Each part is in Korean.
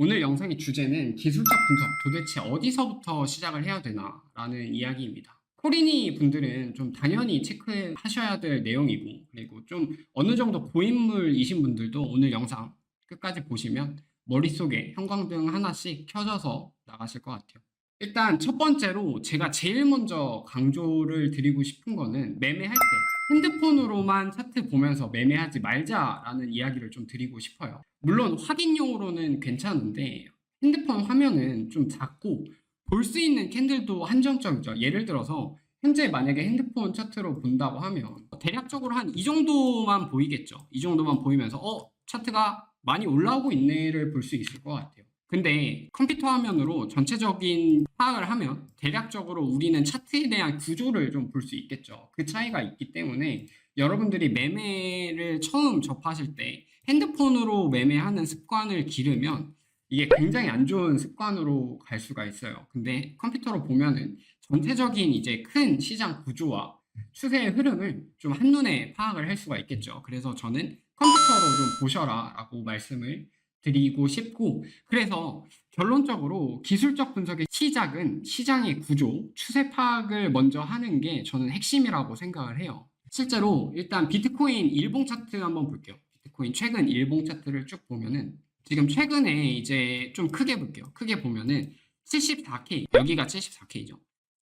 오늘 영상의 주제는 기술적 분석 도대체 어디서부터 시작을 해야 되나 라는 이야기입니다. 코리니 분들은 좀 당연히 체크하셔야 될 내용이고 그리고 좀 어느 정도 고인물이신 분들도 오늘 영상 끝까지 보시면 머릿속에 형광등 하나씩 켜져서 나가실 것 같아요. 일단 첫 번째로 제가 제일 먼저 강조를 드리고 싶은 거는 매매할 때 핸드폰으로만 차트 보면서 매매하지 말자라는 이야기를 좀 드리고 싶어요. 물론 확인용으로는 괜찮은데 핸드폰 화면은 좀 작고 볼 수 있는 캔들도 한정적이죠. 예를 들어서 현재 만약에 핸드폰 차트로 본다고 하면 대략적으로 한 이 정도만 보이겠죠. 이 정도만 보이면서 어 차트가 많이 올라오고 있네를 볼 수 있을 것 같아요. 근데 컴퓨터 화면으로 전체적인 파악을 하면 대략적으로 우리는 차트에 대한 구조를 좀 볼 수 있겠죠. 그 차이가 있기 때문에 여러분들이 매매를 처음 접하실 때 핸드폰으로 매매하는 습관을 기르면 이게 굉장히 안 좋은 습관으로 갈 수가 있어요. 근데 컴퓨터로 보면은 전체적인 이제 큰 시장 구조와 추세의 흐름을 좀 한눈에 파악을 할 수가 있겠죠. 그래서 저는 컴퓨터로 좀 보셔라 라고 말씀을 드리고 싶고 그래서 결론적으로 기술적 분석의 시작은 시장의 구조, 추세 파악을 먼저 하는 게 저는 핵심이라고 생각을 해요. 실제로 일단 비트코인 일봉 차트 한번 볼게요. 비트코인 최근 일봉 차트를 쭉 보면은 지금 최근에 이제 좀 크게 볼게요. 크게 보면은 74K 여기가 74K죠.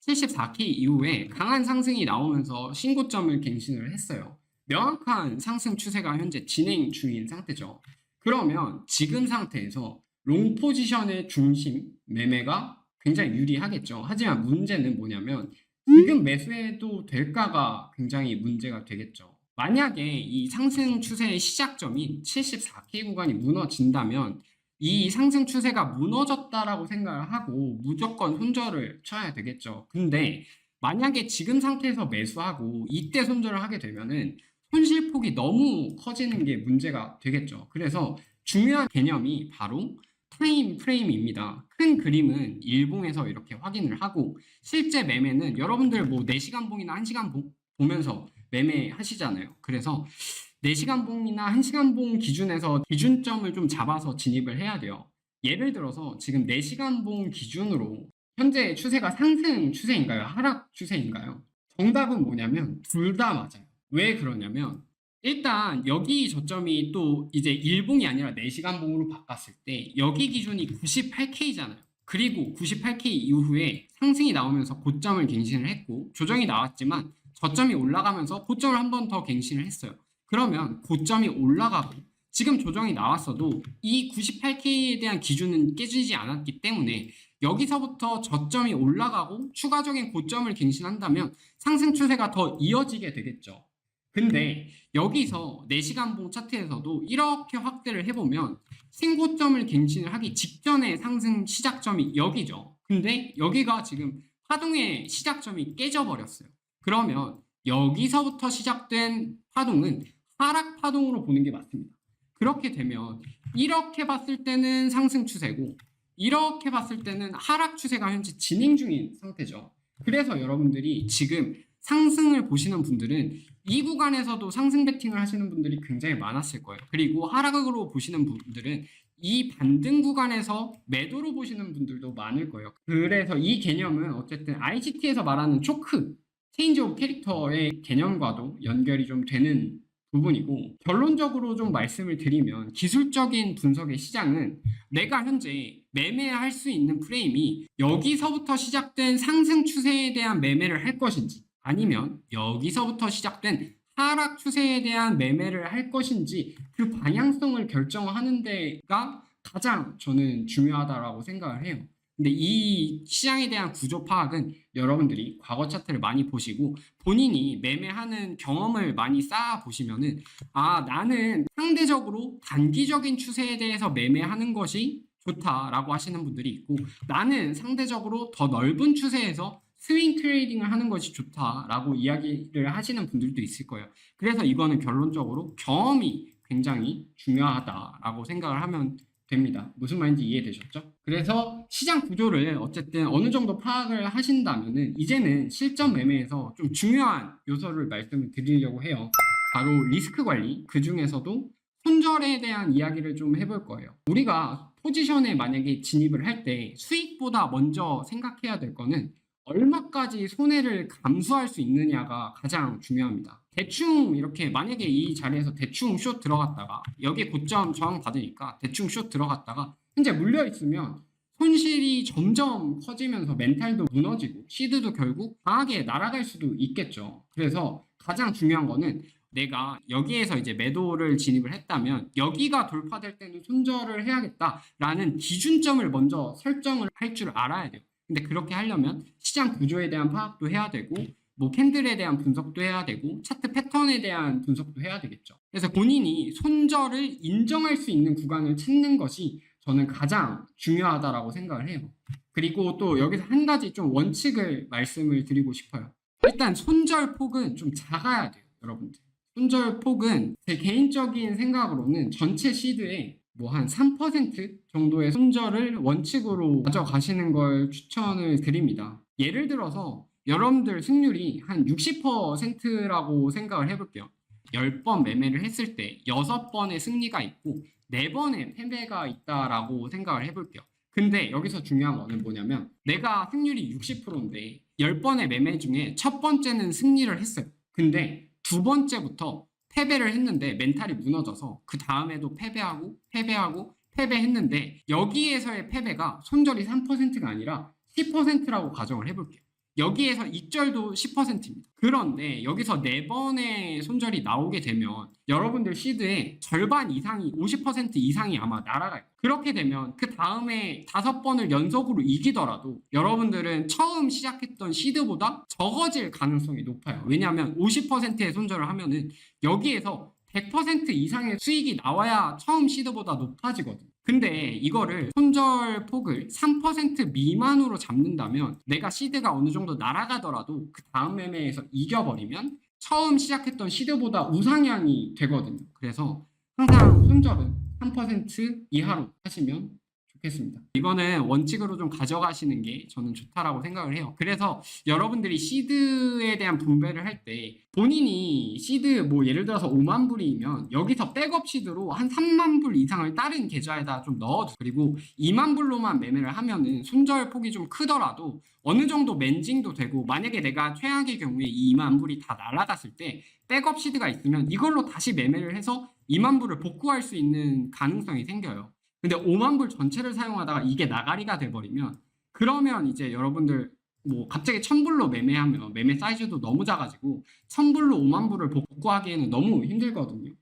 74K 이후에 강한 상승이 나오면서 신고점을 갱신을 했어요. 명확한 상승 추세가 현재 진행 중인 상태죠. 그러면 지금 상태에서 롱 포지션의 중심 매매가 굉장히 유리하겠죠. 하지만 문제는 뭐냐면 지금 매수해도 될까가 굉장히 문제가 되겠죠. 만약에 이 상승 추세의 시작점인 74K 구간이 무너진다면 이 상승 추세가 무너졌다라고 생각을 하고 무조건 손절을 쳐야 되겠죠. 근데 만약에 지금 상태에서 매수하고 이때 손절을 하게 되면은 손실 폭이 너무 커지는 게 문제가 되겠죠. 그래서 중요한 개념이 바로 타임 프레임입니다. 큰 그림은 일봉에서 이렇게 확인을 하고 실제 매매는 여러분들 뭐 4시간 봉이나 1시간 봉 보면서 매매하시잖아요. 그래서 4시간 봉이나 1시간 봉 기준에서 기준점을 좀 잡아서 진입을 해야 돼요. 예를 들어서 지금 4시간 봉 기준으로 현재 추세가 상승 추세인가요? 하락 추세인가요? 정답은 뭐냐면 둘 다 맞아요. 왜 그러냐면 일단 여기 저점이 또 이제 일봉이 아니라 4시간 봉으로 바꿨을 때 여기 기준이 98K잖아요. 그리고 98K 이후에 상승이 나오면서 고점을 갱신을 했고 조정이 나왔지만 저점이 올라가면서 고점을 한 번 더 갱신을 했어요. 그러면 고점이 올라가고 지금 조정이 나왔어도 이 98K에 대한 기준은 깨지지 않았기 때문에 여기서부터 저점이 올라가고 추가적인 고점을 갱신한다면 상승 추세가 더 이어지게 되겠죠. 근데 여기서 4시간 봉 차트에서도 이렇게 확대를 해보면 신고점을 갱신을 하기 직전의 상승 시작점이 여기죠. 근데 여기가 지금 파동의 시작점이 깨져버렸어요. 그러면 여기서부터 시작된 파동은 하락 파동으로 보는 게 맞습니다. 그렇게 되면 이렇게 봤을 때는 상승 추세고 이렇게 봤을 때는 하락 추세가 현재 진행 중인 상태죠. 그래서 여러분들이 지금 상승을 보시는 분들은 이 구간에서도 상승 베팅을 하시는 분들이 굉장히 많았을 거예요. 그리고 하락으로 보시는 분들은 이 반등 구간에서 매도로 보시는 분들도 많을 거예요. 그래서 이 개념은 어쨌든 ICT에서 말하는 초크, 체인지 오브 캐릭터의 개념과도 연결이 좀 되는 부분이고 결론적으로 좀 말씀을 드리면 기술적인 분석의 시장은 내가 현재 매매할 수 있는 프레임이 여기서부터 시작된 상승 추세에 대한 매매를 할 것인지 아니면 여기서부터 시작된 하락 추세에 대한 매매를 할 것인지 그 방향성을 결정하는 데가 가장 저는 중요하다라고 생각을 해요. 근데 이 시장에 대한 구조 파악은 여러분들이 과거 차트를 많이 보시고 본인이 매매하는 경험을 많이 쌓아 보시면은 아 나는 상대적으로 단기적인 추세에 대해서 매매하는 것이 좋다라고 하시는 분들이 있고 나는 상대적으로 더 넓은 추세에서 스윙 트레이딩을 하는 것이 좋다라고 이야기를 하시는 분들도 있을 거예요. 그래서 이거는 결론적으로 경험이 굉장히 중요하다라고 생각을 하면 됩니다. 무슨 말인지 이해되셨죠? 그래서 시장 구조를 어쨌든 어느 정도 파악을 하신다면은 이제는 실전 매매에서 좀 중요한 요소를 말씀을 드리려고 해요. 바로 리스크 관리. 그 중에서도 손절에 대한 이야기를 좀 해볼 거예요. 우리가 포지션에 만약에 진입을 할 때 수익보다 먼저 생각해야 될 거는 얼마까지 손해를 감수할 수 있느냐가 가장 중요합니다. 대충 이렇게 만약에 이 자리에서 대충 숏 들어갔다가 여기 고점 저항 받으니까 대충 숏 들어갔다가 현재 물려 있으면 손실이 점점 커지면서 멘탈도 무너지고 시드도 결국 강하게 날아갈 수도 있겠죠. 그래서 가장 중요한 거는 내가 여기에서 이제 매도를 진입을 했다면 여기가 돌파될 때는 손절을 해야겠다라는 기준점을 먼저 설정을 할 줄 알아야 돼요. 근데 그렇게 하려면 시장 구조에 대한 파악도 해야 되고 뭐 캔들에 대한 분석도 해야 되고 차트 패턴에 대한 분석도 해야 되겠죠. 그래서 본인이 손절을 인정할 수 있는 구간을 찾는 것이 저는 가장 중요하다라고 생각을 해요. 그리고 또 여기서 한 가지 좀 원칙을 말씀을 드리고 싶어요. 일단 손절 폭은 좀 작아야 돼요, 여러분들. 손절 폭은 제 개인적인 생각으로는 전체 시드의 뭐 한 3% 정도의 손절을 원칙으로 가져가시는 걸 추천을 드립니다. 예를 들어서 여러분들 승률이 한 60%라고 생각을 해볼게요. 10번 매매를 했을 때 6번의 승리가 있고 4번의 패배가 있다라고 생각을 해볼게요. 근데 여기서 중요한 거는 뭐냐면 내가 승률이 60%인데 10번의 매매 중에 첫 번째는 승리를 했어요. 근데 두 번째부터 패배를 했는데 멘탈이 무너져서 그 다음에도 패배하고 패배하고 패배했는데 여기에서의 패배가 손절이 3%가 아니라 10%라고 가정을 해볼게요. 여기에서 익절도 10%입니다. 그런데 여기서 네 번의 손절이 나오게 되면 여러분들 시드의 절반 이상이 50% 이상이 아마 날아가요. 그렇게 되면 그 다음에 다섯 번을 연속으로 이기더라도 여러분들은 처음 시작했던 시드보다 적어질 가능성이 높아요. 왜냐하면 50%의 손절을 하면은 여기에서 100% 이상의 수익이 나와야 처음 시드보다 높아지거든요. 근데 이거를 손절 폭을 3% 미만으로 잡는다면 내가 시드가 어느 정도 날아가더라도 그 다음 매매에서 이겨버리면 처음 시작했던 시드보다 우상향이 되거든요. 그래서 항상 손절은 3% 이하로 하시면 좋겠습니다. 이거는 원칙으로 좀 가져가시는 게 저는 좋다라고 생각을 해요. 그래서 여러분들이 시드에 대한 분배를 할 때 본인이 시드 뭐 예를 들어서 5만 불이면 여기서 백업 시드로 한 3만 불 이상을 다른 계좌에다 좀 넣어두 그리고 2만 불로만 매매를 하면은 손절 폭이 좀 크더라도 어느 정도 멘징도 되고 만약에 내가 최악의 경우에 이 2만 불이 다 날아갔을 때 백업 시드가 있으면 이걸로 다시 매매를 해서 2만 불을 복구할 수 있는 가능성이 생겨요. 근데 5만 불 전체를 사용하다가 이게 나가리가 돼버리면 그러면 이제 여러분들 뭐 갑자기 1000불로 매매하면 매매 사이즈도 너무 작아지고 1000불로 5만 불을 복구하기에는 너무 힘들거든요.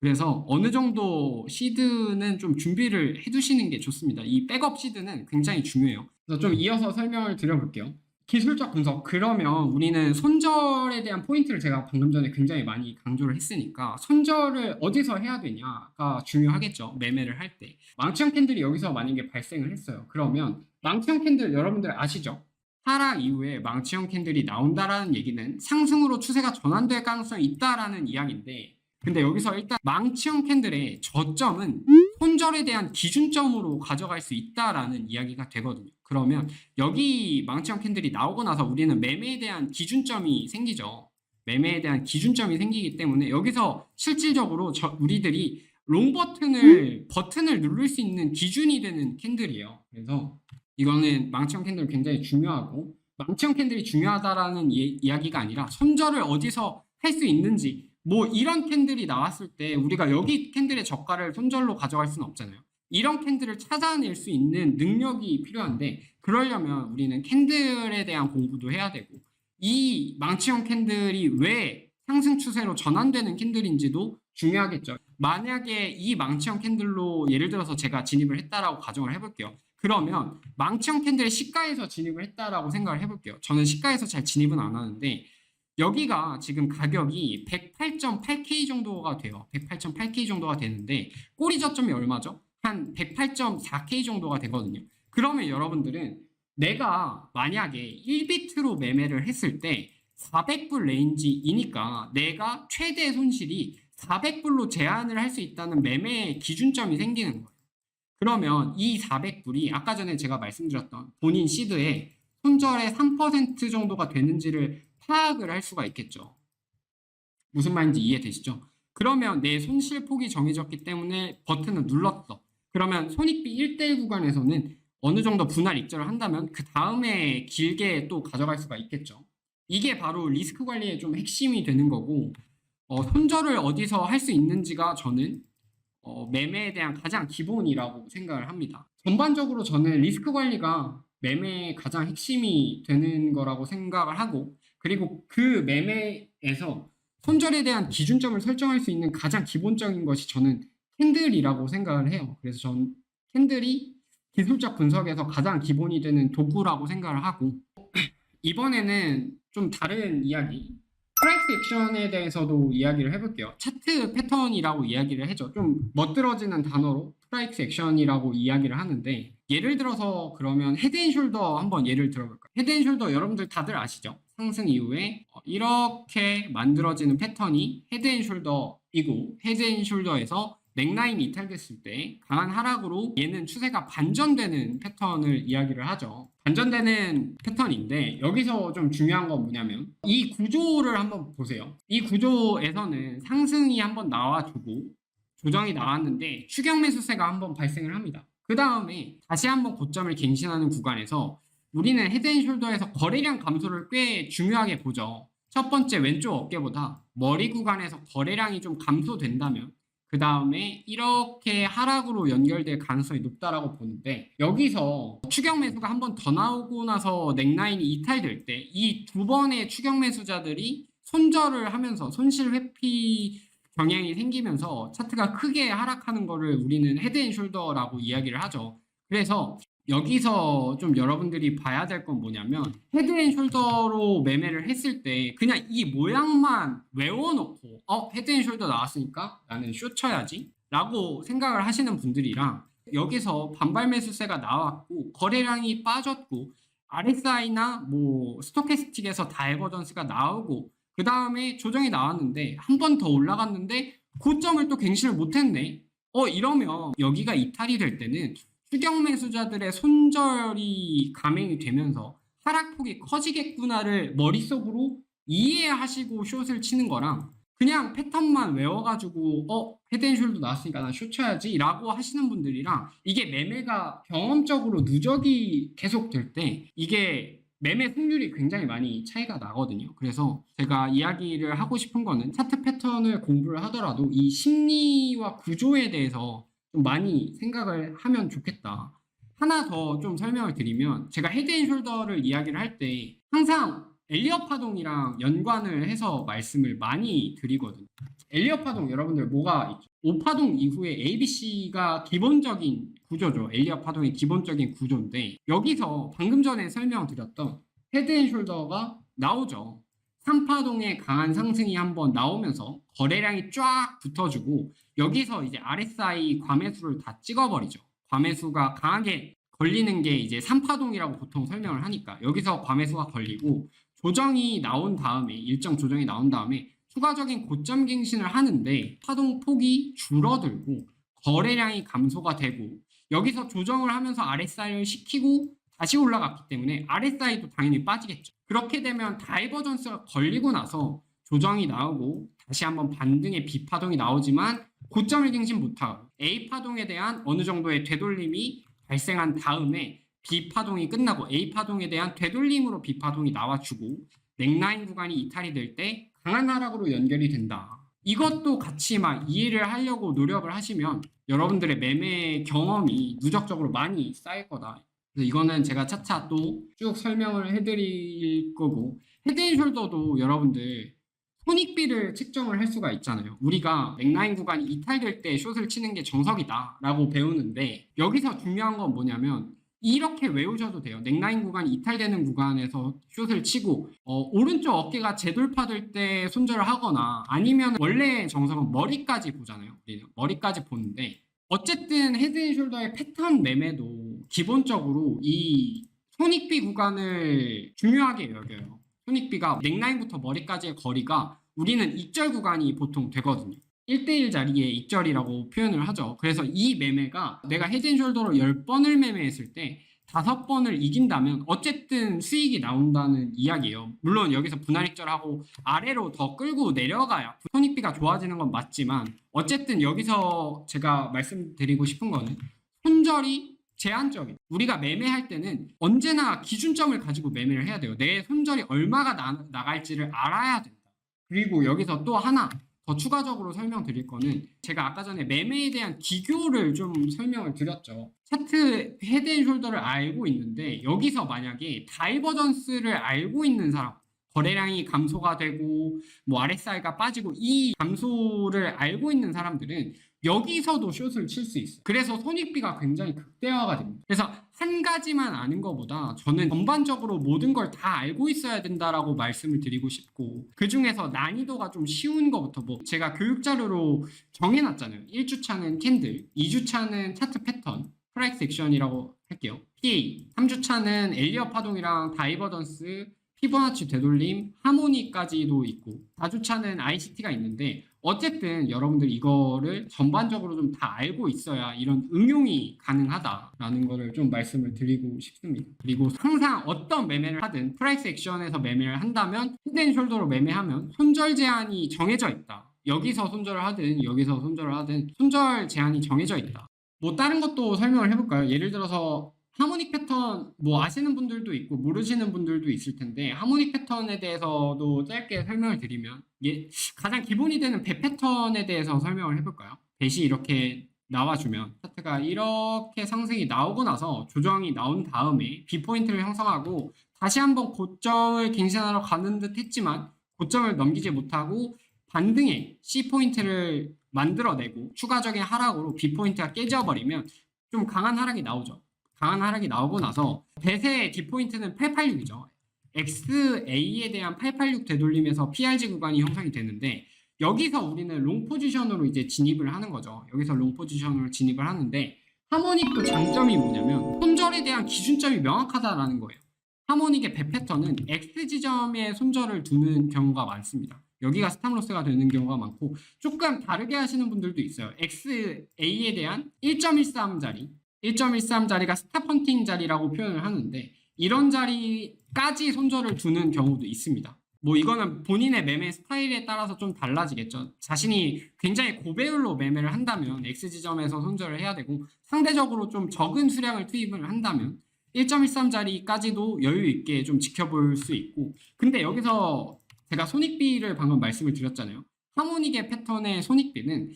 그래서 어느 정도 시드는 좀 준비를 해두시는 게 좋습니다. 이 백업 시드는 굉장히 중요해요. 그래서 좀 이어서 설명을 드려볼게요. 기술적 분석. 그러면 우리는 손절에 대한 포인트를 제가 방금 전에 굉장히 많이 강조를 했으니까 손절을 어디서 해야 되냐가 중요하겠죠. 매매를 할 때. 망치형 캔들이 여기서 만약에 발생을 했어요. 그러면 망치형 캔들 여러분들 아시죠? 하락 이후에 망치형 캔들이 나온다라는 얘기는 상승으로 추세가 전환될 가능성이 있다라는 이야기인데 근데 여기서 일단 망치형 캔들의 저점은 손절에 대한 기준점으로 가져갈 수 있다라는 이야기가 되거든요. 그러면 여기 망치형 캔들이 나오고 나서 우리는 매매에 대한 기준점이 생기죠. 매매에 대한 기준점이 생기기 때문에 여기서 실질적으로 저, 우리들이 롱 버튼을 버튼을 누를 수 있는 기준이 되는 캔들이에요. 그래서 이거는 망치형 캔들 굉장히 중요하고 망치형 캔들이 중요하다라는 이, 이야기가 아니라 손절을 어디서 할 수 있는지 뭐 이런 캔들이 나왔을 때 우리가 여기 캔들의 저가를 손절로 가져갈 수는 없잖아요. 이런 캔들을 찾아낼 수 있는 능력이 필요한데 그러려면 우리는 캔들에 대한 공부도 해야 되고 이 망치형 캔들이 왜 상승 추세로 전환되는 캔들인지도 중요하겠죠. 만약에 이 망치형 캔들로 예를 들어서 제가 진입을 했다라고 가정을 해볼게요. 그러면 망치형 캔들의 시가에서 진입을 했다라고 생각을 해볼게요. 저는 시가에서 잘 진입은 안 하는데 여기가 지금 가격이 108.8K 정도가 돼요. 108.8K 정도가 되는데 꼬리 저점이 얼마죠? 한 108.4K 정도가 되거든요. 그러면 여러분들은 내가 만약에 1비트로 매매를 했을 때 400불 레인지이니까 내가 최대 손실이 400불로 제한을 할 수 있다는 매매 기준점이 생기는 거예요. 그러면 이 400불이 아까 전에 제가 말씀드렸던 본인 시드에 손절의 3% 정도가 되는지를 파악을 할 수가 있겠죠. 무슨 말인지 이해되시죠? 그러면 내 손실 폭이 정해졌기 때문에 버튼을 눌렀어. 그러면 손익비 1대1 구간에서는 어느 정도 분할 익절을 한다면 그 다음에 길게 또 가져갈 수가 있겠죠. 이게 바로 리스크 관리의 좀 핵심이 되는 거고 어, 손절을 어디서 할 수 있는지가 저는 어, 매매에 대한 가장 기본이라고 생각을 합니다. 전반적으로 저는 리스크 관리가 매매의 가장 핵심이 되는 거라고 생각을 하고 그리고 그 매매에서 손절에 대한 기준점을 설정할 수 있는 가장 기본적인 것이 저는 캔들이라고 생각을 해요. 그래서 전 캔들이 기술적 분석에서 가장 기본이 되는 도구라고 생각을 하고 이번에는 좀 다른 이야기 프라이스 액션에 대해서도 이야기를 해볼게요. 차트 패턴이라고 이야기를 해죠. 좀 멋들어지는 단어로 프라이스 액션이라고 이야기를 하는데 예를 들어서 그러면 헤드앤숄더 한번 예를 들어볼까요? 헤드앤숄더 여러분들 다들 아시죠? 상승 이후에 어, 이렇게 만들어지는 패턴이 헤드앤숄더이고 헤드앤숄더에서 넥라인이 이탈됐을 때 강한 하락으로 얘는 추세가 반전되는 패턴을 이야기를 하죠. 반전되는 패턴인데 여기서 좀 중요한 건 뭐냐면 이 구조를 한번 보세요. 이 구조에서는 상승이 한번 나와주고 조정이 나왔는데 추격 매수세가 한번 발생을 합니다. 그 다음에 다시 한번 고점을 갱신하는 구간에서 우리는 헤드앤숄더에서 거래량 감소를 꽤 중요하게 보죠. 첫 번째 왼쪽 어깨보다 머리 구간에서 거래량이 좀 감소된다면 그 다음에 이렇게 하락으로 연결될 가능성이 높다라고 보는데 여기서 추격 매수가 한 번 더 나오고 나서 넥라인이 이탈될 때 이 두 번의 추격 매수자들이 손절을 하면서 손실 회피 경향이 생기면서 차트가 크게 하락하는 거를 우리는 헤드앤숄더라고 이야기를 하죠. 그래서 여기서 좀 여러분들이 봐야 될 건 뭐냐면 헤드앤숄더로 매매를 했을 때 그냥 이 모양만 외워놓고 어 헤드앤숄더 나왔으니까 나는 쇼 쳐야지 라고 생각을 하시는 분들이랑 여기서 반발 매수세가 나왔고 거래량이 빠졌고 RSI나 뭐 스토캐스틱에서 다이버전스가 나오고 그 다음에 조정이 나왔는데 한 번 더 올라갔는데 고점을 또 갱신을 못했네. 어 이러면 여기가 이탈이 될 때는 추격 매수자들의 손절이 감행이 되면서 하락폭이 커지겠구나를 머릿속으로 이해하시고 숏을 치는 거랑 그냥 패턴만 외워가지고 어 헤드앤숄더 나왔으니까 난 숏 쳐야지 라고 하시는 분들이랑 이게 매매가 경험적으로 누적이 계속 될 때 이게 매매 승률이 굉장히 많이 차이가 나거든요. 그래서 제가 이야기를 하고 싶은 거는 차트 패턴을 공부를 하더라도 이 심리와 구조에 대해서 좀 많이 생각을 하면 좋겠다. 하나 더 좀 설명을 드리면 제가 헤드앤숄더를 이야기를 할 때 항상 엘리엇 파동이랑 연관을 해서 말씀을 많이 드리거든요. 엘리엇 파동 여러분들 뭐가 있죠? 5파동 이후에 ABC가 기본적인 구조죠. 엘리엇 파동의 기본적인 구조인데 여기서 방금 전에 설명드렸던 헤드앤숄더가 나오죠. 3파동의 강한 상승이 한번 나오면서 거래량이 쫙 붙어주고 여기서 이제 RSI 과매수를 다 찍어버리죠. 과매수가 강하게 걸리는 게 이제 3파동이라고 보통 설명을 하니까 여기서 과매수가 걸리고 조정이 나온 다음에 일정 조정이 나온 다음에 추가적인 고점 갱신을 하는데 파동 폭이 줄어들고 거래량이 감소가 되고 여기서 조정을 하면서 RSI를 시키고 다시 올라갔기 때문에 RSI도 당연히 빠지겠죠. 그렇게 되면 다이버전스가 걸리고 나서 조정이 나오고 다시 한번 반등의 B파동이 나오지만 고점을 갱신 못하고 A파동에 대한 어느 정도의 되돌림이 발생한 다음에 B파동이 끝나고 A파동에 대한 되돌림으로 B파동이 나와주고 넥라인 구간이 이탈이 될 때 강한 하락으로 연결이 된다. 이것도 같이 막 이해를 하려고 노력을 하시면 여러분들의 매매 경험이 누적적으로 많이 쌓일 거다. 이거는 제가 차차 또 쭉 설명을 해드릴 거고 헤드앤숄더도 여러분들 손익비를 측정을 할 수가 있잖아요. 우리가 넥라인 구간이 이탈될 때 숏을 치는 게 정석이다 라고 배우는데 여기서 중요한 건 뭐냐면 이렇게 외우셔도 돼요. 넥라인 구간이 이탈되는 구간에서 숏을 치고 어, 오른쪽 어깨가 재돌파될 때 손절을 하거나 아니면 원래 정석은 머리까지 보잖아요. 머리까지 보는데 어쨌든 헤드앤숄더의 패턴 매매도 기본적으로 이 손익비 구간을 중요하게 여겨요. 손익비가 넥라인부터 머리까지의 거리가 우리는 익절 구간이 보통 되거든요. 1대1 자리에 익절이라고 표현을 하죠. 그래서 이 매매가 내가 헤드앤숄더로 10번을 매매했을 때 5번을 이긴다면 어쨌든 수익이 나온다는 이야기예요. 물론 여기서 분할익절하고 아래로 더 끌고 내려가야 손익비가 좋아지는 건 맞지만 어쨌든 여기서 제가 말씀드리고 싶은 거는 손절이 제한적인. 우리가 매매할 때는 언제나 기준점을 가지고 매매를 해야 돼요. 내 손절이 얼마가 나, 나갈지를 알아야 된다. 그리고 여기서 또 하나 더 추가적으로 설명드릴 거는 제가 아까 전에 매매에 대한 기교를 좀 설명을 드렸죠. 차트 헤드앤숄더를 알고 있는데 여기서 만약에 다이버전스를 알고 있는 사람 거래량이 감소가 되고 뭐 RSI가 빠지고 이 감소를 알고 있는 사람들은 여기서도 숏을 칠 수 있어요. 그래서 손익비가 굉장히 극대화가 됩니다. 그래서 한 가지만 아는 것보다 저는 전반적으로 모든 걸 다 알고 있어야 된다라고 말씀을 드리고 싶고 그 중에서 난이도가 좀 쉬운 것부터 뭐 제가 교육 자료로 정해놨잖아요. 1주차는 캔들, 2주차는 차트 패턴, 프라이스 액션이라고 할게요. PA, 3주차는 엘리어 파동이랑 다이버전스, 피보나치 되돌림, 하모니까지도 있고 4주차는 ICT가 있는데 어쨌든 여러분들 이거를 전반적으로 좀 다 알고 있어야 이런 응용이 가능하다라는 거를 좀 말씀을 드리고 싶습니다. 그리고 항상 어떤 매매를 하든 프라이스 액션에서 매매를 한다면 히든숄더로 매매하면 손절 제한이 정해져 있다. 여기서 손절을 하든 여기서 손절을 하든 손절 제한이 정해져 있다. 뭐 다른 것도 설명을 해볼까요? 예를 들어서 하모닉 패턴 뭐 아시는 분들도 있고 모르시는 분들도 있을 텐데 하모닉 패턴에 대해서도 짧게 설명을 드리면 예, 가장 기본이 되는 배 패턴에 대해서 설명을 해볼까요? 배시 이렇게 나와주면 차트가 이렇게 상승이 나오고 나서 조정이 나온 다음에 B 포인트를 형성하고 다시 한번 고점을 갱신하러 가는 듯 했지만 고점을 넘기지 못하고 반등의 C 포인트를 만들어내고 추가적인 하락으로 B 포인트가 깨져버리면 좀 강한 하락이 나오죠. 강한 하락이 나오고 나서 대세의 D포인트는 886이죠. XA에 대한 886 되돌림에서 PRG 구간이 형성이 되는데 여기서 우리는 롱 포지션으로 이제 진입을 하는 거죠. 여기서 롱 포지션으로 진입을 하는데 하모닉도 장점이 뭐냐면 손절에 대한 기준점이 명확하다라는 거예요. 하모닉의 배 패턴은 X 지점에 손절을 두는 경우가 많습니다. 여기가 스탑로스가 되는 경우가 많고 조금 다르게 하시는 분들도 있어요. XA에 대한 1.13짜리 1.13짜리가 스탑헌팅 자리라고 표현을 하는데 이런 자리까지 손절을 두는 경우도 있습니다. 뭐 이거는 본인의 매매 스타일에 따라서 좀 달라지겠죠. 자신이 굉장히 고배율로 매매를 한다면 X 지점에서 손절을 해야 되고 상대적으로 좀 적은 수량을 투입을 한다면 1.13짜리까지도 여유 있게 좀 지켜볼 수 있고 근데 여기서 제가 손익비를 방금 말씀을 드렸잖아요. 하모닉의 패턴의 손익비는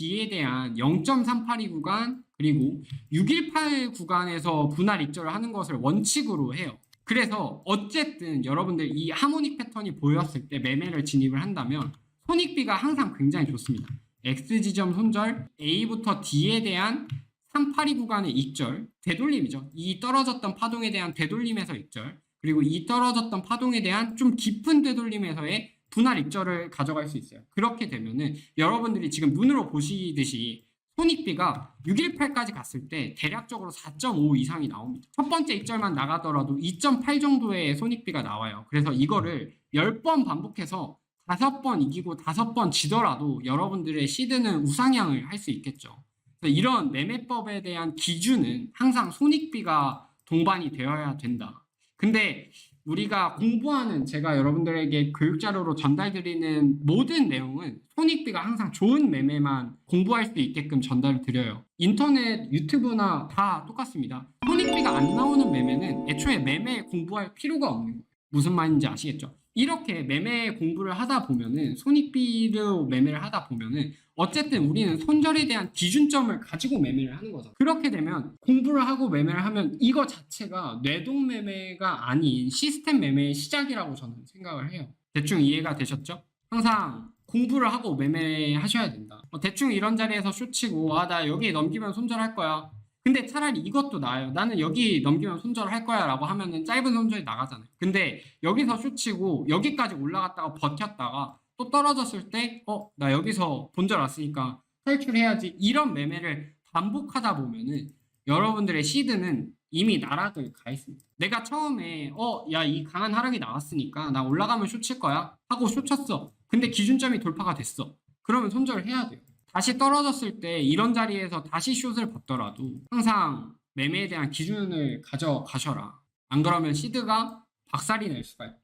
AD에 대한 0.382 구간 그리고 618 구간에서 분할 입절을 하는 것을 원칙으로 해요. 그래서 어쨌든 여러분들 이 하모닉 패턴이 보였을 때 매매를 진입을 한다면 손익비가 항상 굉장히 좋습니다. X 지점 손절, A부터 D에 대한 382 구간의 익절, 되돌림이죠. 이 떨어졌던 파동에 대한 되돌림에서 익절, 그리고 이 떨어졌던 파동에 대한 좀 깊은 되돌림에서의 분할 입절을 가져갈 수 있어요. 그렇게 되면은 여러분들이 지금 눈으로 보시듯이 손익비가 618까지 갔을 때 대략적으로 4.5 이상이 나옵니다. 첫 번째 입절만 나가더라도 2.8 정도의 손익비가 나와요. 그래서 이거를 10번 반복해서 5번 이기고 5번 지더라도 여러분들의 시드는 우상향을 할 수 있겠죠. 이런 매매법에 대한 기준은 항상 손익비가 동반이 되어야 된다. 근데 우리가 공부하는 제가 여러분들에게 교육 자료로 전달드리는 모든 내용은 손익비가 항상 좋은 매매만 공부할 수 있게끔 전달을 드려요. 인터넷, 유튜브나 다 똑같습니다. 손익비가 안 나오는 매매는 애초에 매매 공부할 필요가 없는 거예요. 무슨 말인지 아시겠죠? 이렇게 매매 공부를 하다 보면은 손익비로 매매를 하다 보면은 어쨌든 우리는 손절에 대한 기준점을 가지고 매매를 하는 거죠. 그렇게 되면 공부를 하고 매매를 하면 이거 자체가 뇌동 매매가 아닌 시스템 매매의 시작이라고 저는 생각을 해요. 대충 이해가 되셨죠? 항상 공부를 하고 매매하셔야 된다. 어, 대충 이런 자리에서 쇼치고 아 나 여기 넘기면 손절할 거야. 근데 차라리 이것도 나아요. 나는 여기 넘기면 손절을 할 거야 라고 하면은 짧은 손절이 나가잖아요. 근데 여기서 쇼치고 여기까지 올라갔다가 버텼다가 또 떨어졌을 때, 어, 나 여기서 본절 왔으니까 탈출해야지. 이런 매매를 반복하다 보면은 여러분들의 시드는 이미 나락을 가 있습니다. 내가 처음에, 어, 야, 이 강한 하락이 나왔으니까 나 올라가면 쇼칠 거야. 하고 쇼쳤어. 근데 기준점이 돌파가 됐어. 그러면 손절을 해야 돼요. 다시 떨어졌을 때 이런 자리에서 다시 숏을 봤더라도 항상 매매에 대한 기준을 가져가셔라. 안 그러면 시드가 박살이 날 수가 있다.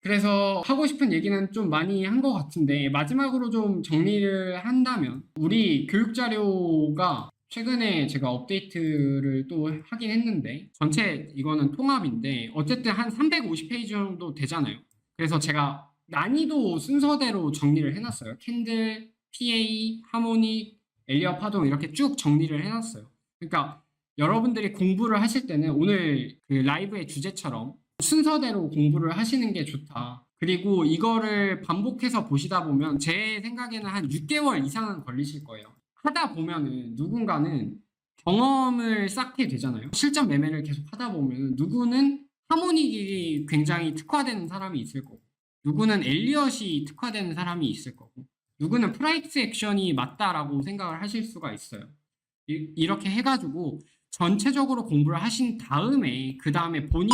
그래서 하고 싶은 얘기는 좀 많이 한 것 같은데 마지막으로 좀 정리를 한다면 우리 교육 자료가 최근에 제가 업데이트를 또 하긴 했는데 전체 이거는 통합인데 어쨌든 한 350페이지 정도 되잖아요. 그래서 제가 난이도 순서대로 정리를 해놨어요. 캔들, PA, 하모닉, 엘리어 파동 이렇게 쭉 정리를 해놨어요. 그러니까 여러분들이 공부를 하실 때는 오늘 그 라이브의 주제처럼 순서대로 공부를 하시는 게 좋다. 그리고 이거를 반복해서 보시다 보면 제 생각에는 한 6개월 이상은 걸리실 거예요. 하다 보면은 누군가는 경험을 쌓게 되잖아요. 실전 매매를 계속 하다 보면 누구는 하모닉이 굉장히 특화되는 사람이 있을 거고, 누구는 엘리엇이 특화되는 사람이 있을 거고, 누구는 프라이스 액션이 맞다라고 생각을 하실 수가 있어요. 이, 이렇게 해가지고 전체적으로 공부를 하신 다음에 그 다음에 본인이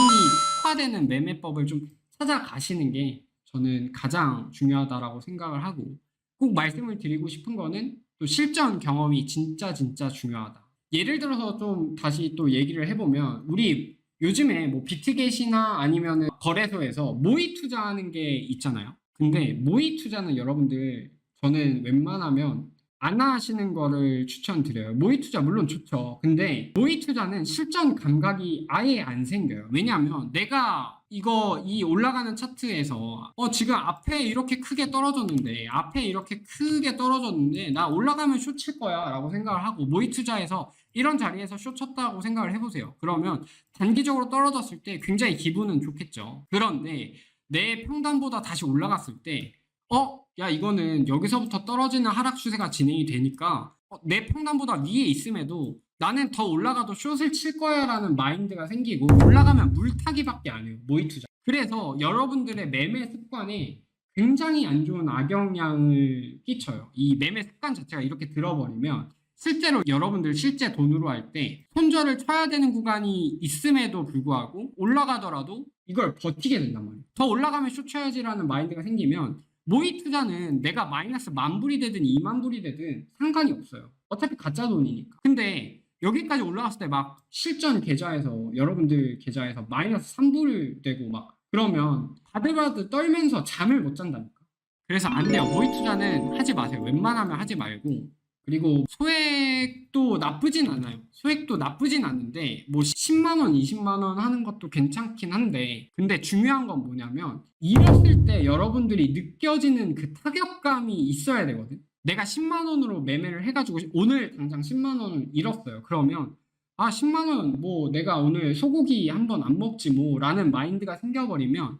특화되는 매매법을 좀 찾아가시는 게 저는 가장 중요하다라고 생각을 하고 꼭 말씀을 드리고 싶은 거는 또 실전 경험이 진짜 진짜 중요하다. 예를 들어서 좀 다시 또 얘기를 해보면 우리 요즘에 뭐 비트겟이나 아니면 거래소에서 모의 투자하는 게 있잖아요. 근데 모의 투자는 여러분들 저는 웬만하면 안 하시는 거를 추천드려요. 모의 투자 물론 좋죠. 근데 모의 투자는 실전 감각이 아예 안 생겨요. 왜냐하면 내가 이거 이 올라가는 차트에서 어 지금 앞에 이렇게 크게 떨어졌는데 앞에 이렇게 크게 떨어졌는데 나 올라가면 쇼칠 거야라고 생각을 하고 모의 투자에서 이런 자리에서 쇼 쳤다고 생각을 해보세요. 그러면 단기적으로 떨어졌을 때 굉장히 기분은 좋겠죠. 그런데 내 평단보다 다시 올라갔을 때 어? 야 이거는 여기서부터 떨어지는 하락 추세가 진행이 되니까 어, 내 평단보다 위에 있음에도 나는 더 올라가도 숏을 칠 거야 라는 마인드가 생기고 올라가면 물타기밖에 안 해요 모의 투자. 그래서 여러분들의 매매 습관에 굉장히 안 좋은 악영향을 끼쳐요. 이 매매 습관 자체가 이렇게 들어버리면 실제로 여러분들 실제 돈으로 할 때 손절을 쳐야 되는 구간이 있음에도 불구하고 올라가더라도 이걸 버티게 된단 말이에요. 더 올라가면 숏 쳐야지라는 마인드가 생기면 모의 투자는 내가 마이너스 만 불이 되든 2만 불이 되든 상관이 없어요. 어차피 가짜 돈이니까. 근데 여기까지 올라갔을 때 막 실전 계좌에서 여러분들 계좌에서 마이너스 3불 되고 막 그러면 바들바들 떨면서 잠을 못 잔다니까. 그래서 안 돼요. 모의 투자는 하지 마세요. 웬만하면 하지 말고. 그리고 소액도 나쁘진 않아요. 소액도 나쁘진 않은데 뭐 10만 원, 20만 원 하는 것도 괜찮긴 한데 근데 중요한 건 뭐냐면 잃었을 때 여러분들이 느껴지는 그 타격감이 있어야 되거든. 내가 10만 원으로 매매를 해가지고 오늘 당장 10만 원을 잃었어요. 그러면 아 10만 원 뭐 내가 오늘 소고기 한 번 안 먹지 뭐라는 마인드가 생겨버리면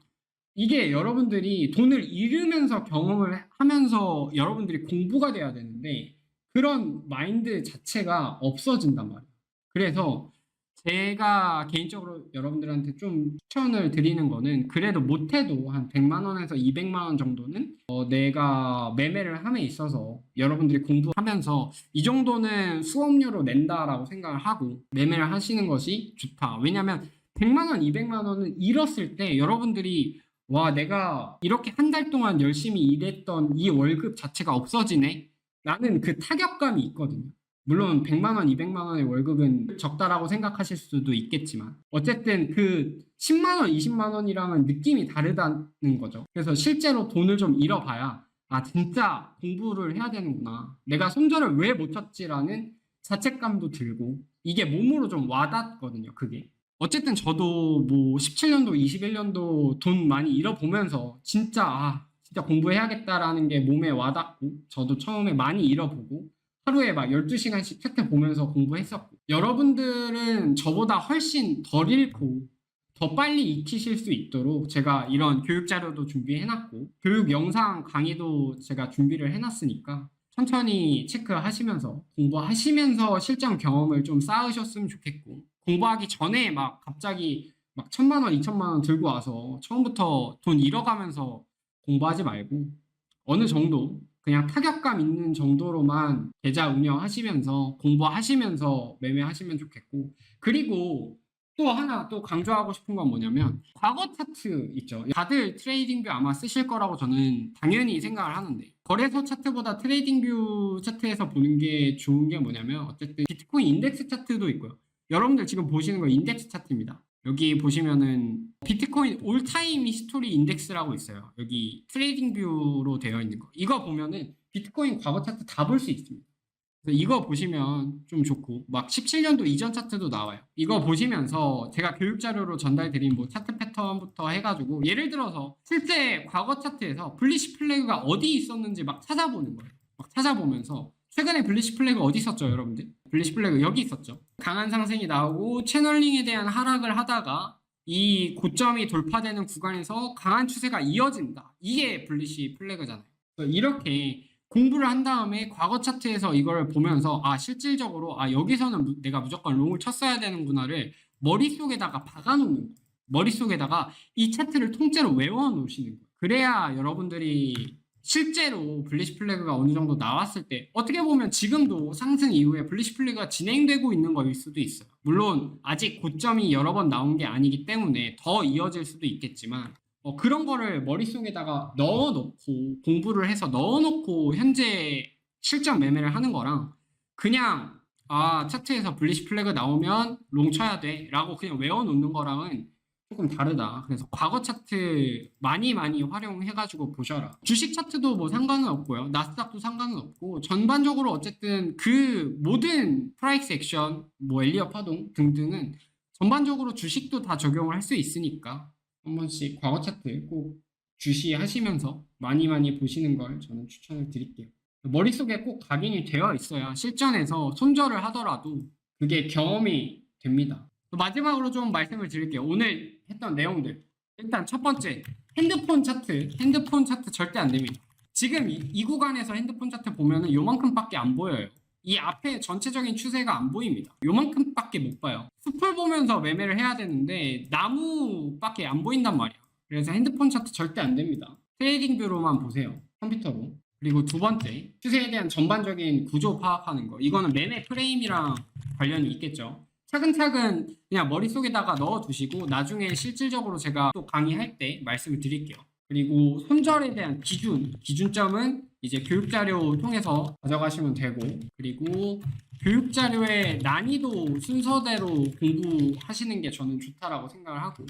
이게 여러분들이 돈을 잃으면서 경험을 하면서 여러분들이 공부가 돼야 되는데 그런 마인드 자체가 없어진단 말이에요. 그래서 제가 개인적으로 여러분들한테 좀 추천을 드리는 거는 그래도 못해도 한 100만 원에서 200만 원 정도는 어, 내가 매매를 함에 있어서 여러분들이 공부하면서 이 정도는 수업료로 낸다라고 생각을 하고 매매를 하시는 것이 좋다. 왜냐면 100만 원, 200만 원은 잃었을 때 여러분들이 와 내가 이렇게 한 달 동안 열심히 일했던 이 월급 자체가 없어지네 라는 그 타격감이 있거든요. 물론 100만 원, 200만 원의 월급은 적다라고 생각하실 수도 있겠지만 어쨌든 그 10만 원, 20만 원이랑은 느낌이 다르다는 거죠. 그래서 실제로 돈을 좀 잃어봐야 아 진짜 공부를 해야 되는구나. 내가 손절을 왜 못 쳤지라는 자책감도 들고 이게 몸으로 좀 와닿거든요. 그게. 어쨌든 저도 뭐 17년도, 21년도 돈 많이 잃어보면서 진짜 아 진짜 공부해야겠다라는 게 몸에 와닿고 저도 처음에 많이 잃어보고 하루에 막 12시간씩 책을 보면서 공부했었고 여러분들은 저보다 훨씬 덜 잃고 더 빨리 익히실 수 있도록 제가 이런 교육 자료도 준비해놨고 교육 영상 강의도 제가 준비를 해놨으니까 천천히 체크하시면서 공부하시면서 실전 경험을 좀 쌓으셨으면 좋겠고 공부하기 전에 막 갑자기 막 천만 원, 이천만 원 들고 와서 처음부터 돈 잃어가면서 공부하지 말고 어느 정도 그냥 타격감 있는 정도로만 계좌 운영하시면서 공부하시면서 매매하시면 좋겠고 그리고 또 하나 또 강조하고 싶은 건 뭐냐면 과거 차트 있죠. 다들 트레이딩 뷰 아마 쓰실 거라고 저는 당연히 생각을 하는데 거래소 차트보다 트레이딩 뷰 차트에서 보는 게 좋은 게 뭐냐면 어쨌든 비트코인 인덱스 차트도 있고요. 여러분들 지금 보시는 거 인덱스 차트입니다. 여기 보시면은 비트코인 올타임 히스토리 인덱스라고 있어요. 여기 트레이딩 뷰로 되어 있는 거. 이거 보면은 비트코인 과거 차트 다 볼 수 있습니다. 이거 보시면 좀 좋고 막 17년도 이전 차트도 나와요. 이거 보시면서 제가 교육 자료로 전달 드린 뭐 차트 패턴부터 해가지고 예를 들어서 실제 과거 차트에서 블리시 플래그가 어디 있었는지 막 찾아보는 거예요. 막 찾아보면서 최근에 블리시 플래그 어디 있었죠, 여러분들? 블리시 플래그 여기 있었죠. 강한 상승이 나오고 채널링에 대한 하락을 하다가 이 고점이 돌파되는 구간에서 강한 추세가 이어진다. 이게 블리시 플래그잖아요. 이렇게 공부를 한 다음에 과거 차트에서 이걸 보면서 아 실질적으로 아 여기서는 무- 내가 무조건 롱을 쳤어야 되는구나를 머릿속에다가 박아놓는 거예요. 머릿속에다가 이 차트를 통째로 외워 놓으시는 거예요. 그래야 여러분들이 실제로 블리시 플래그가 어느 정도 나왔을 때 어떻게 보면 지금도 상승 이후에 블리시 플래그가 진행되고 있는 거일 수도 있어요. 물론 아직 고점이 여러 번 나온 게 아니기 때문에 더 이어질 수도 있겠지만 어, 그런 거를 머릿속에다가 넣어놓고 공부를 해서 넣어놓고 현재 실전 매매를 하는 거랑 그냥 아 차트에서 블리시 플래그 나오면 롱 쳐야 돼 라고 그냥 외워놓는 거랑은 조금 다르다. 그래서 과거 차트 많이 많이 활용해가지고 보셔라. 주식 차트도 뭐 상관은 없고요. 나스닥도 상관은 없고 전반적으로 어쨌든 그 모든 프라이스 액션, 뭐 엘리어 파동 등등은 전반적으로 주식도 다 적용을 할 수 있으니까 한 번씩 과거 차트 꼭 주시하시면서 많이 많이 보시는 걸 저는 추천을 드릴게요. 머릿속에 꼭 각인이 되어 있어야 실전에서 손절을 하더라도 그게 경험이 됩니다. 마지막으로 좀 말씀을 드릴게요. 오늘 했던 내용들. 일단 첫 번째, 핸드폰 차트. 핸드폰 차트 절대 안 됩니다. 지금 이, 이 구간에서 핸드폰 차트 보면은 요만큼밖에 안 보여요. 이 앞에 전체적인 추세가 안 보입니다. 요만큼밖에 못 봐요. 숲을 보면서 매매를 해야 되는데 나무밖에 안 보인단 말이야. 그래서 핸드폰 차트 절대 안 됩니다. 트레이딩 뷰로만 보세요. 컴퓨터로. 그리고 두 번째, 추세에 대한 전반적인 구조 파악하는 거. 이거는 매매 프레임이랑 관련이 있겠죠. 차근차근 그냥 머릿속에다가 넣어두시고 나중에 실질적으로 제가 또 강의할 때 말씀을 드릴게요. 그리고 손절에 대한 기준, 기준점은 이제 교육자료 통해서 가져가시면 되고 그리고 교육자료의 난이도 순서대로 공부하시는 게 저는 좋다라고 생각을 하고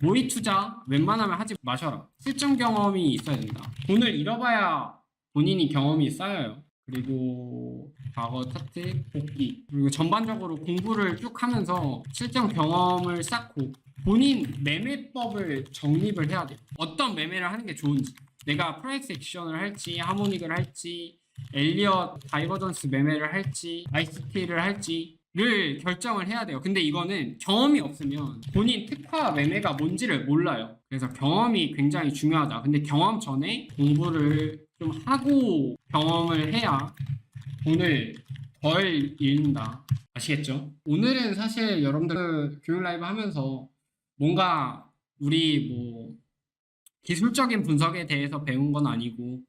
모의 투자 웬만하면 하지 마셔라. 실전 경험이 있어야 된다. 돈을 잃어봐야 본인이 경험이 쌓여요. 그리고 과거 차트 복귀 그리고 전반적으로 공부를 쭉 하면서 실전 경험을 쌓고 본인 매매법을 정립을 해야 돼요. 어떤 매매를 하는 게 좋은지 내가 프라이스 액션을 할지 하모닉을 할지 엘리엇 다이버전스 매매를 할지 ICT를 할지 를 결정을 해야 돼요. 근데 이거는 경험이 없으면 본인 특화 매매가 뭔지를 몰라요. 그래서 경험이 굉장히 중요하다. 근데 경험 전에 공부를 좀 하고 경험을 해야 돈을 덜 잃는다. 아시겠죠? 오늘은 사실 여러분들 교육 라이브 하면서 뭔가 우리 뭐 기술적인 분석에 대해서 배운 건 아니고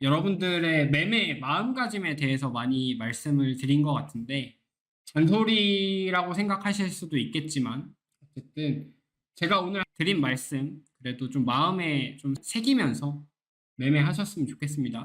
여러분들의 매매 마음가짐에 대해서 많이 말씀을 드린 것 같은데 잔소리라고 생각하실 수도 있겠지만 어쨌든 제가 오늘 드린 말씀 그래도 좀 마음에 좀 새기면서 매매하셨으면 좋겠습니다.